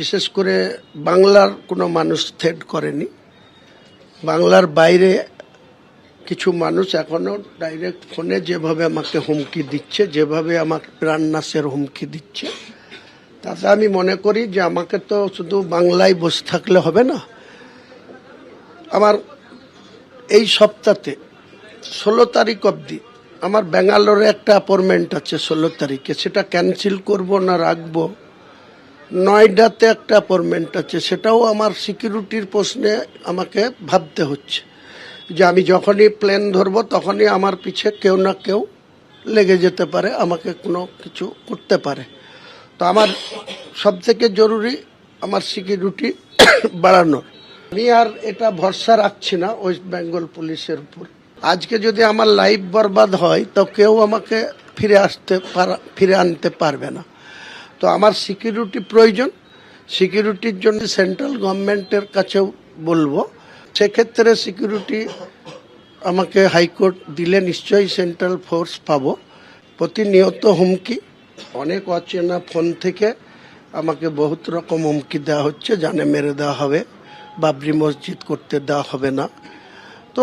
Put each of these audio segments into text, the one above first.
বিশেষ করে বাংলার কোনো মানুষ থ্রেড করেনি। বাংলার বাইরে কিছু মানুষ এখনও ডাইরেক্ট ফোনে যেভাবে আমাকে হুমকি দিচ্ছে, যেভাবে আমাকে প্রাণনাশের হুমকি দিচ্ছে, তাতে আমি মনে করি যে আমাকে তো শুধু বাংলায় বসে থাকলে হবে না। আমার এই সপ্তাহে ষোলো তারিখ অবধি আমার ব্যাঙ্গালোরে একটা অ্যাপয়েন্টমেন্ট আছে ষোলো তারিখে। সেটা ক্যান্সেল করব না রাখব? নয়ডাতে একটা অ্যাপয়েন্টমেন্ট আছে, সেটাও আমার সিকিউরিটির প্রশ্নে আমাকে ভাবতে হচ্ছে। যে আমি যখনই প্লেন ধরবো, তখনই আমার পিছে কেউ না কেউ লেগে যেতে পারে, আমাকে কোনো কিছু করতে পারে। তো আমার সব থেকে জরুরি আমার সিকিউরিটি বাড়ানোর আমি আর এটা ভরসা রাখছি না ওয়েস্ট বেঙ্গল পুলিশের উপর। আজকে যদি আমার লাইফ বরবাদ হয়, তো কেউ আমাকে ফিরে আসতে ফিরে আনতে পারবে না। তো আমার সিকিউরিটি প্রয়োজন। সিকিউরিটির জন্য সেন্ট্রাল গভর্নমেন্টের কাছেও বলব। সেক্ষেত্রে সিকিউরিটি আমাকে হাইকোর্ট দিলে নিশ্চয়ই সেন্ট্রাল ফোর্স পাবো। প্রতিনিয়ত হুমকি। অনেক অচেনা ফোন থেকে আমাকে বহুত রকম হুমকি দেওয়া হচ্ছে। জানে মেরে দেওয়া হবে, বাবরি মসজিদ করতে দেওয়া হবে না। তো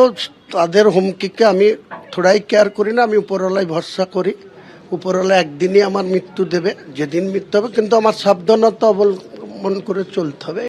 তাদের হুমকিকে আমি থোড়াই কেয়ার করি না, আমি উপরওয়ালায় ভরসা করি। উপরওয়ালা একদিনই আমার মৃত্যু দেবে, যেদিন মৃত্যু হবে, কিন্তু আমার সাবধানতা অবলম্বন করে চলতে হবে।